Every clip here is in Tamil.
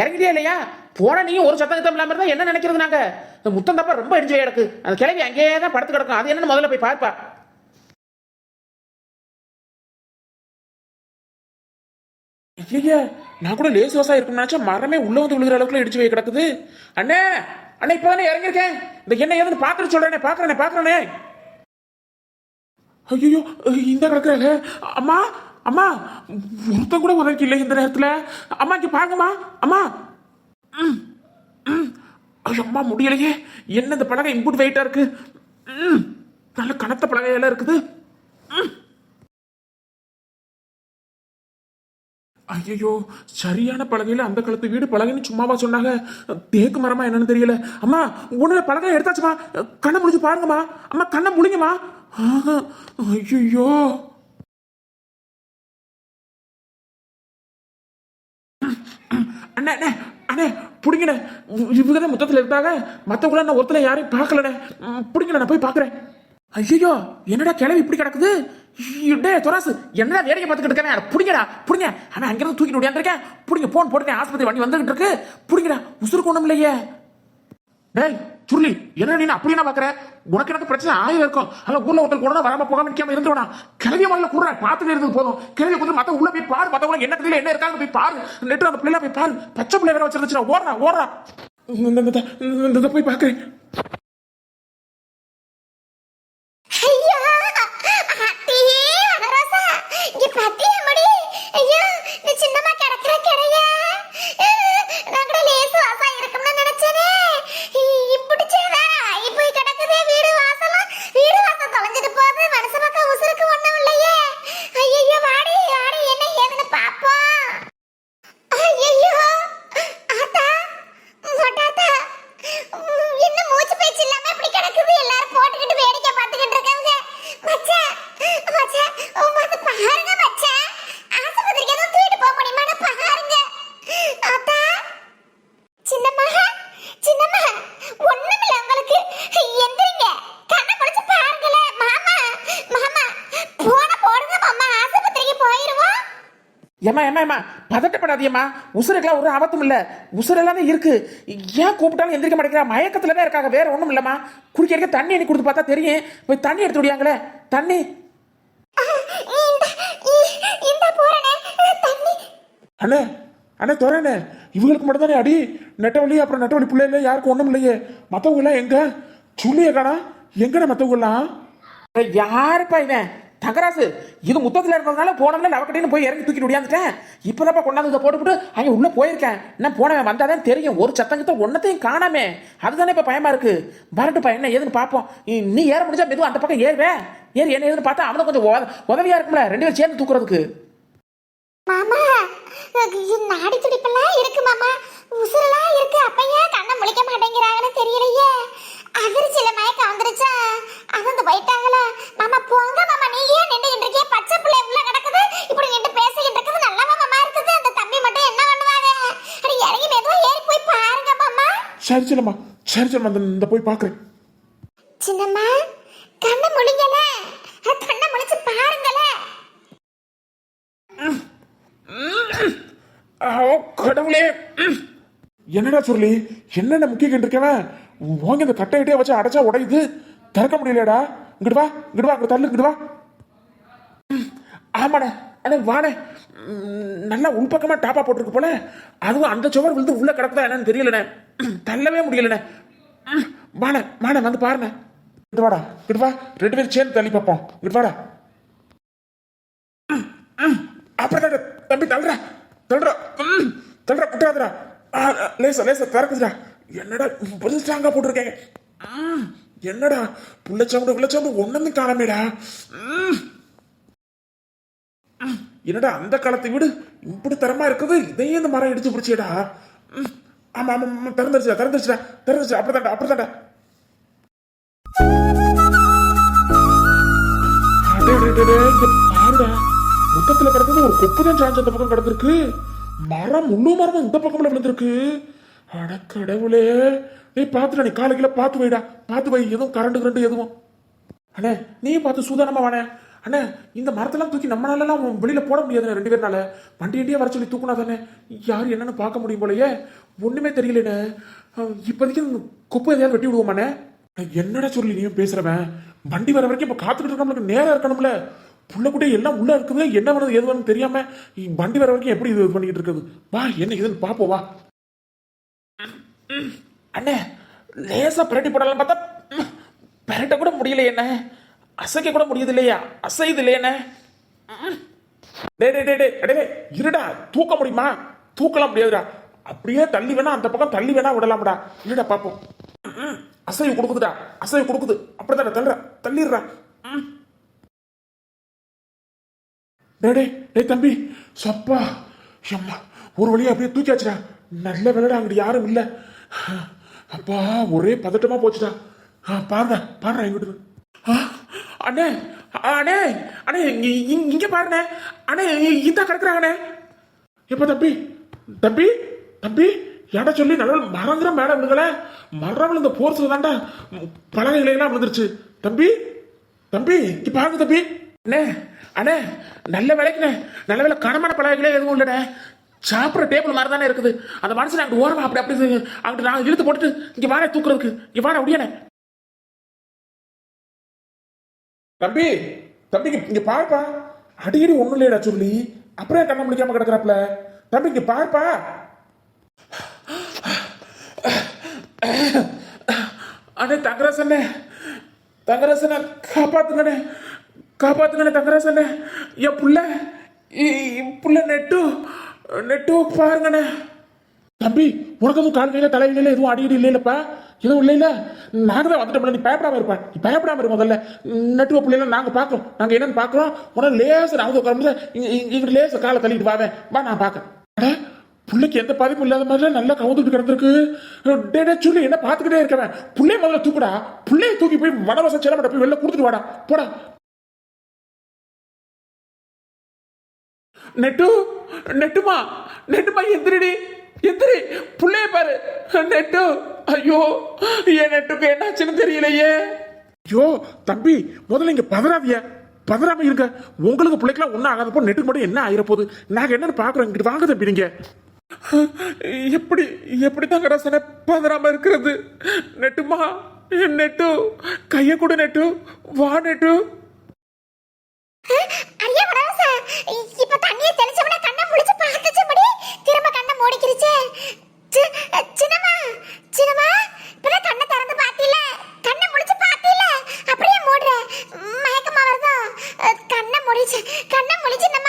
இறங்கிட்டே இல்லையா? போன நீயும் ஒரு சத்தம் கித்தம் இல்லாம இருந்தா என்ன நினைக்கிறது நாங்க? இந்த முத்தம் தப்பா ரொம்ப எரிஞ்சு கிடக்கு. அந்த கிழவி அங்கேயே தான் படுத்து கிடக்கும். அது என்னன்னு முதல்ல போய் பார்ப்பா. ஐயா நான் கூட லேஸ் வசா இருக்குன்னு நினைச்சா மரமே உள்ள வந்து விழுகிற அளவுக்கு இடிச்சு போய் கிடக்குது. அண்ணே அண்ணே இப்பதானே இறங்கியிருக்கேன். இந்த என்ன ஏதுன்னு பார்த்துட்டு சொல்றேனே பார்க்குறேனே பாக்குறேனே ஐயோ இந்த கிடக்குறாங்க அம்மா அம்மா ஒருத்தன் கூட உதவிக்கு இல்லை இந்த நேரத்துல. அம்மா இங்க பாருங்கம்மா. அம்மா. ம், ம். அம்மா முடியலையே. என்ன இந்த பலகை இம்புட் வெயிட்டா இருக்கு? ம், நல்ல கனத்த பலகையெல்லாம் இருக்குது. ஐயோ சரியான பலகையில அந்த காலத்து வீடு பலகைன்னு சும்மாவா சொன்னாங்க. தேக்கு மரமா என்னன்னு தெரியல. அம்மா உன்ன பலகை எடுத்தாச்சுமா? கண்ணை முடிச்சு பாருங்கம்மா. அம்மா கண்ணை முழிங்கம்மா ஐயோ அண்ணே அண்ணே அண்ணே பிடிங்கண்ணே இவங்க தான் மொத்தத்தில் இருந்தாங்க. மற்றவங்கள நான் ஒருத்தர் யாரையும் பார்க்கலண்ணே. பிடிங்கண்ணே நான் போய் பார்க்குறேன் ஐயோ என்னடா கிளவி இப்படி கிடக்குது? டே தொராசு. என்னடா வேலையை பார்த்துக்கிட்டு இருக்கேன்? புடிங்கடா புடிங்க. ஆனால் அங்கேருந்து தூக்கிட்டு ஓடியாந்துருக்கேன் புடிங்க ஃபோன் போட்டுட்டேன். ஆஸ்பத்திரி வண்டி வந்துகிட்டு இருக்கு. புடிங்கடா உசுருக்கு ஒண்ணும் இல்லையே டேய் சுருளி என்ன நீ அப்படி நான் பாக்குற? உனக்கு எனக்கு பிரச்சனை ஆயிரம் இருக்கும். அவன் ஊர்ல ஒருத்தர் கூட வராம போகாம நிக்காம இருந்துவனா கிளவிய முதல்ல கூட பார்த்துட்டு இருந்தது போதும். கிளவிய கொடுத்து மத்த உள்ள போய் பாரு மத்தவங்க என்ன தெரியல என்ன இருக்காங்க போய் பாரு. நெட்டு அந்த பிள்ளை போய் பாரு. பச்சை பிள்ளை வேற வச்சிருந்துச்சு ஓடுறா ஓடுறா. இந்த- இந்த- இந்த- போய் பாக்குறேன் ஐயா அத்தியே வனராசா இங்க பாத்தியா மடி ஐயா இந்த சின்னமா கிடக்குற கிடையா நான் கூட லேசு வாசா இருக்கும்னு நினைச்சேனே இப்படிச்சேதா இப்போ கிடக்குதே வீடு வாசலாம் வீடு வாசம் தொலைஞ்சிட்டு போகுது மனசு பக்கம் உசுருக்கு ஒண்ணும் இல்லையே ஐயோ வாடி வாடி என்ன ஏதுன்னு பாப்போம் ஐயோ ஆத்தா மொட்டாத்தா உம், என்ன மூச்சு பேச்சு இல்லாம இப்படி கிடக்குது எல்லாரும் போட்டுக்கிட்டு வேடிக்கை பார்த்துக்கிட்டு இருக்காங்க மச்சான் மச்சான் உம், வந்து பாருங்க மச்சான் ஆஸ்பத்திரிக்கு எதுவும் தூக்கிட்டு போக முடியுமான்னு பாருங்க ஆத்தா சின்னம்மா சின்னம்மா ஒண்ணுமில்ல உங்களுக்கு எந்திரிங்க கண்ணை குடிச்சு பாருங்களேன் மாமா மாமா போன போடுங்க மாமா ஆஸ்பத்திரிக்கு போயிருவோம் ஏமா ஏமா ஏமா பதட்டப்படாதீம்மா. உசுருக்கெல்லாம் ஒரு ஆபத்தும் இல்லை. உசுரெல்லாம் இருக்கு. ஏன் கூப்பிட்டாலும் எந்திரிக்க மாட்டேங்கிறா? மயக்கத்தில் தான் இருக்காங்க. வேற ஒன்றும் இல்லைம்மா. குடிக்கிறக்க தண்ணி எண்ணி கொடுத்து பார்த்தா தெரியும். போய் தண்ணி எடுத்து விடியாங்களே தண்ணி. அண்ணே அண்ணே துறண்ணே இவங்களுக்கு மட்டும் தானே அடி நெட்டவழி அப்புறம் நெட்டவழி பிள்ளைல யாருக்கும் ஒன்றும் இல்லையே. மற்றவங்க எல்லாம் எங்க? சொல்லியே காணா எங்கடா மற்றவங்க எல்லாம் யாருப்பா இவன்? தங்கராசு இது முத்தத்துல இருந்ததுனால போனவன லவக்கட்டின்னு போய் இறங்கி தூக்கிட்டு இப்போ இப்பதான்ப்பா கொண்டாந்து இதை போட்டுவிட்டு அங்க உள்ளே போயிருக்கேன். என்ன போனவன் வந்தாதான் தெரியும். ஒரு சத்தங்கத்த ஒன்னத்தையும் காணாமே. அதுதானே இப்போ பயமா இருக்கு. வரட்டுப்பா என்ன ஏதுன்னு பார்ப்போம் நீ- ஏற முடிஞ்சா மெதுவா அந்த பக்கம் ஏறுவே. ஏறி என்ன ஏதுன்னு பார்த்தா அவனும் கொஞ்சம் உத- உதவியா இருக்கும்ல. ரெண்டு பேரும் சேர்ந்து தூக்குறதுக்கு. மாமா நாடி துடிப்பெல்லாம் இருக்கு மாமா. உசுரெல்லாம் இருக்கு. அப்ப ஏன் கண்ணை முழிக்க மாட்டேங்கிறாங்கன்னு தெரியலையே. அதிர்ச்சியில மயக்கம் வந்துருச்சா? அகந்து போயிட்டாங்களா. மாமா போங்க மாமா நீ ஏன் நின்றுகிட்டு இருக்கிய பச்சை பிள்ளை உள்ள கிடக்குது இப்படி நின்று பேசிக்கிட்டு இருக்குது நல்லா மாமா இருக்குது அந்த தம்பி மட்டும் என்ன பண்ணுவாங்க அடி இறங்கி மெதுவா ஏறி போய் பாருங்க மாமா சரி சரிம்மா சரி சரிம்மா இந்த இந்த போய் பாக்குறேன். சின்னம்மா கண்ணை முழிங்கல கண்ணை முழிச்சு பாருங்களே. கடவுளே. என்னடா சொல்லி? என்னென்ன முக்கியம் இருக்கவன் வாங்க இந்த கட்டையிட்டே வச்சு அடைச்சா உடையுது. திறக்க முடியலடா. இங்கிட்டு வா இங்கிட்டு வா அங்கிட்டு தள்ளு இங்கிட்டு வா. அண்ணே வாண்ணே. ம், நல்லா உள்பக்கமா டாப்பா போட்டிருக்கு போல. அதுவும் அந்த சுவர் விழுந்து உள்ள கிடக்குதா என்னன்னு தெரியலண்ணே. தள்ளவே முடியலண்ணே. ம், வாண்ணே வாண்ணே வந்து பாருண்ணே. இங்கிட்டு வாடா வா. ரெண்டு பேரும் சேர்ந்து தள்ளி பார்ப்போம். இங்கிட்டு வாடா. அப்புறம் தம்பி தள்ளுறா தள்ளுறா தள்ளுறா குட்டாதுடா லேசா லேசா திறக்குதுடா. என்னடா புது ஸ்ட்ராங்கா போட்டிருக்கேன் ம், என்னடா புள்ளச்சாம்பு புள்ளச்சாம்பு ஒண்ணுமே காணமேடா. ம், என்னடா அந்த காலத்தை விடு. இப்படி தரமா இருக்குது? இதையே இந்த மரம் இடிச்சு பிடிச்சேடா ஆமா ஆமா ஆமா, திறந்துருச்சுடா திறந்துருச்சுடா திறந்துருச்சு அப்படிதான்டா அப்படிதான்டா. பாருடா. முத்தத்துல கிடந்தது ஒரு கொப்பு தான் சாஞ்சு அந்த பக்கம் கிடந்திருக்கு. மரம் முள்ளு மரமும் இந்த பக்கம்ல விழுந்திருக்கு. அட கடவுளே. நீ பாத்துடா நீ காலைக்குள்ள பார்த்து வைடா. பார்த்து வை எதுவும் கரண்ட் கரண்ட் எதுவும். அண்ணே நீ பார்த்து சூதானமா வானே அண்ணே இந்த மரத்தெல்லாம் தூக்கி நம்மளாலலாம் வெளியில் போட முடியாதுண்ணே ரெண்டு பேர்னால. வண்டி வண்டியே வர சொல்லி தூக்குனா தானே யார் என்னன்னு பார்க்க முடியும் போலயே. ஒன்றுமே தெரியலண்ணே. இப்போதைக்கு குப்பை எதையாவது வெட்டி விடுவோமாண்ணே? என்னடா சொல்லி நீயும் பேசுகிறவன் வண்டி வர வரைக்கும் இப்போ காத்துக்கிட்டு இருக்கவங்களுக்கு நேரம் இருக்கணும்ல. புள்ளக்குட்டி எல்லாம் உள்ளே இருக்குது என்ன பண்ணுது எது வேணும் தெரியாமல் வண்டி வர வரைக்கும் எப்படி இது பண்ணிக்கிட்டு இருக்குது? வா என்ன இதுன்னு பார்ப்போம் வா. அண்ணே லேசாக பிரட்டி போடலாம் பார்த்தா ம், பிரட்ட கூட முடியல என்ன அசைக்க கூட முடியுது இல்லையா அசையுது இல்லையா டே டே டே டே டே இருடா தூக்க முடியுமா? தூக்கலாம் முடியாதுடா. அப்படியே தள்ளி வேணா அந்த பக்கம் தள்ளி வேணா விடலாம்டா. இருடா பார்ப்போம் அசைவு கொடுக்குதுடா அசைவு கொடுக்குது. அப்படித்தானே தள்ளுற தள்ளிடுறா. ம். டே டே தம்பி. சப்பா எம்மா ஒரு வழியா அப்படியே தூக்கியாச்சுடா. நல்ல வேலைடா அங்கிட்டு யாரும் இல்லை. அப்பா ஒரே பதட்டமா போச்சுடா. ஆ, பாருடா பாருடா எங்கிட்டு அண்ணே அண்ணே அண்ணே இங்க- இங்க- பாருண்ணே அண்ணே இந்த கிடக்குறாங்கண்ணே இப்போ தம்பி தம்பி தம்பி ஏடா சொல்லி நல்ல மரங்கிற மேடம் விழுங்களே மரம் இந்த போர்ஸ்ல தான்டா பலகை இலையெல்லாம் விழுந்துருச்சு தம்பி தம்பி இங்க பாருங்க தம்பி அண்ணே அண்ணே நல்ல வேலைக்குண்ணே நல்ல வேலை கனமான பலகைகளே எதுவும் இல்லைண்ணே சாப்பிட்ற டேபிள் மாதிரி தானே இருக்குது அந்த மனுஷன் அங்கே ஓரமாக அப்படி அப்படி அங்கிட்டு நான் இழுத்து போட்டுட்டு இங்கே வாடகை தூக்குறதுக்கு இங்கே வாடகை முடியானே தம்பி தம்பி இங்க- பாருப்பா. அடிக்கடி ஒண்ணும் இல்லையடா சொல்லி. அப்புறம் கண்ணை கண்ண முடிக்காம கிடக்குறாப்ல தம்பி இங்க பாருப்பா. அண்ணே தங்கராசண்ணே. தங்கராசண்ணே காப்பாத்துங்கண்ணே. காப்பாத்துங்கண்ணே தங்கராசண்ணே. என் புள்ள இ- புள்ள நெட்டு நெட்டு பாருங்கண்ணே. தம்பி உனக்கு எதுவும் கால் கையில தலையில எதுவும் அடிக்கடி இல்லைல்லப்பா எதுவும் இல்லைல்ல நாங்கள் தான் வந்துட்டோம்ல நீ பயப்படாமல் இருப்பா. நீ பயப்படாமல் இரு முதல்ல. நட்டுவ பிள்ளைல நாங்கள் பார்க்குறோம். நாங்கள் என்னென்னு பார்க்குறோம். உடனே லேச நாங்க உட்காந்து இங்கே லேசர் காலை தள்ளிட்டு வாவேன் வா நான் பாக்கேன் பிள்ளைக்கு எந்த பாதிப்பும் இல்லாத மாதிரி நல்லா கவுந்துட்டு கிடந்திருக்கு. டேடே சொல்லி என்ன பார்த்துக்கிட்டே இருக்கவன். பிள்ளைய முதல்ல தூக்குடா. பிள்ளைய தூக்கி போய் வனவாசம் செல்லமாட்ட போய் வெளில கொடுத்துட்டு வாடா. போடா. நெட்டு நெட்டுமா நெட்டுமா எந்திரிடி. எந்திரி புள்ளைய பாரு. நெட்டு ஐயோ என் நெட்டுக்கு என்னாச்சுன்னு தெரியலையே. ஐயோ தம்பி முதல்ல இங்க பதறாதிய பதறாம இருங்க. உங்களுக்கு பிள்ளைக்கெல்லாம் ஒன்றும் ஆகாதப்போ நெட்டுக்கு மட்டும் என்ன ஆயிர போகுது? நாங்க என்னன்னு பாக்குறோம். இங்கிட்டு வாங்க தம்பி நீங்க. எப்படி எப்படி தாங்க ரசனை பதறாம இருக்கிறது? நெட்டுமா? நெட்டு கைய கூட நெட்டு வா நெட்டு ஐயா வனராசா இப்ப தண்ணியை தெளிச்சவன கண்ணை முழிச்சு பார்த்துச்சபடி திரும்ப சின்னமா சின்னமா சின்னம்மா சின்னம்மா இப்பதான் கண்ணை திறந்து பாத்தில கண்ணை முடிச்சு பாத்தில அப்படியே மூடுற. மயக்கமா வருதோ? கண்ணை முடிச்சு கண்ணை முடிச்சு நம்ம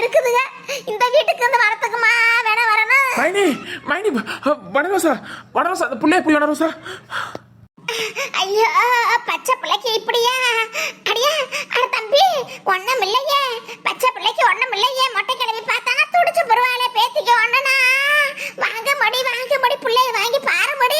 இருக்குதுங்க. இந்த வீட்டுக்கு வந்து வரத்துக்குமா வேணா வரணும் மைனி மைனி வனரோசா வனரோசா அந்த புள்ளைய எப்படி வனரோசா. ஐயோ பச்சை பிள்ளைக்கு இப்படியா? அடியா அட தம்பி ஒண்ணும் இல்லையே. பச்சை பிள்ளைக்கு ஒண்ணும் இல்லையே. மொட்டை கிளம்பி பார்த்தாங்க துடிச்சு பரவாயில்ல பேத்திக்கு ஒண்ணுனா. வாங்க மடி வாங்க மடி பிள்ளைய வாங்கி பாரு மடி.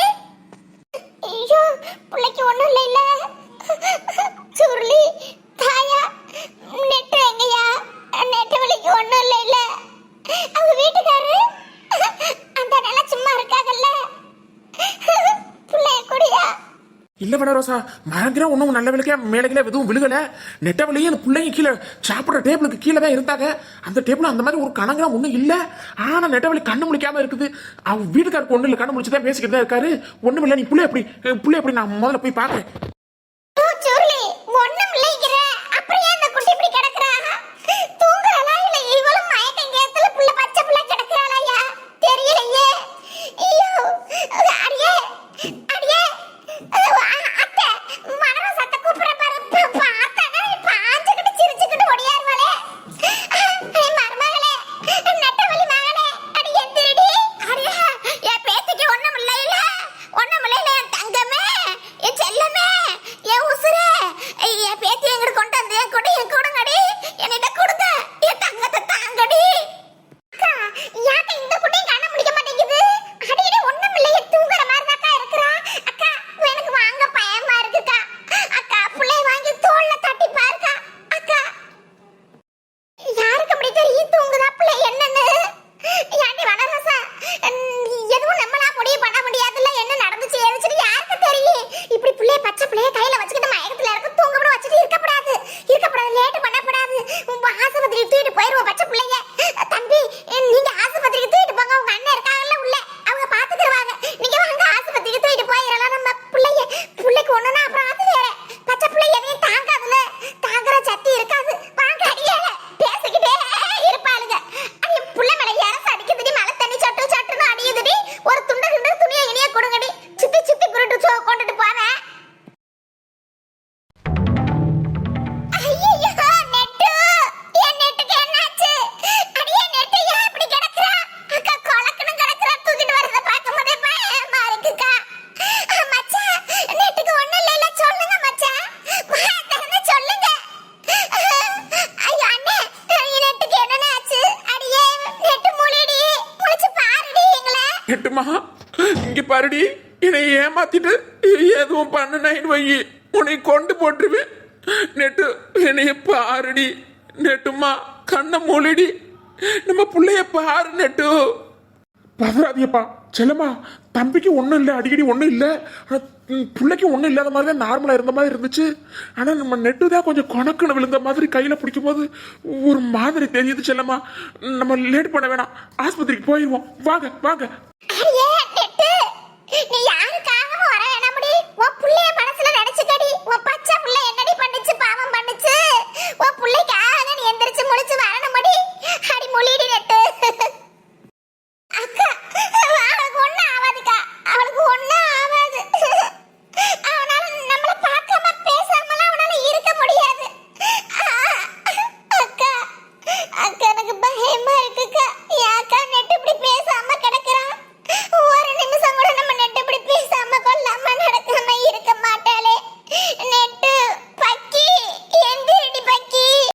ரோசா வனரோசா ஒன்றும் நல்ல விலைக்கே மேலே கீழே எதுவும் விழுகல. நெட்ட வழியே அந்த பிள்ளைங்க கீழே சாப்பிட்ற டேபிளுக்கு கீழே தான் இருந்தாங்க. அந்த டேபிள் அந்த மாதிரி ஒரு கணங்கெல்லாம் ஒன்றும் இல்லை. ஆனா நெட்ட வழி கண்ணு முழிக்காம இருக்குது. அவன் வீட்டுக்காருக்கு ஒன்றும் இல்லை. கண்ணு முடிச்சு தான் பேசிக்கிட்டு தான் இருக்காரு. ஒன்றும் இல்லை நீ புள்ளை எப்படி புள்ளை எப்படி நான் முதல்ல போய் பார்க்கறேன் பாருடி என்னை ஏமாத்திட்டு எதுவும் பண்ணுனேன்னு வை உன்னை கொண்டு போட்டுருவேன். நெட்டு என்னைய பாருடி. நெட்டுமா கண்ணை மூடிடி. நம்ம புள்ளைய பாரு நெட்டு. பதறாதியப்பா செல்லம்மா தம்பிக்கு ஒன்றும் இல்லை அடிக்கடி ஒன்றும் இல்லை. ஆனால் பிள்ளைக்கு ஒன்றும் இல்லாத மாதிரி தான் நார்மலாக இருந்த மாதிரி இருந்துச்சு. ஆனால் நம்ம நெட்டு தான் கொஞ்சம் கொணக்குன்னு விழுந்த மாதிரி கையில் பிடிக்கும் போது ஒரு மாதிரி தெரியுது செல்லம்மா. நம்ம லேட் பண்ண வேணாம். ஆஸ்பத்திரிக்கு போயிடுவோம் வாங்க வாங்க. நீ யாருக்காகவும் வர வேணாமடி. உன் புள்ளைய மனசுல நினைச்சுக்கடி. உன் பச்சை புள்ள என்னடி பண்ணுச்சு, பாவம் பண்ணுச்சு. உன் புள்ளைக்காக நீ எந்திரிச்சு முழிச்சு வரணுமடி. அடி முழிடி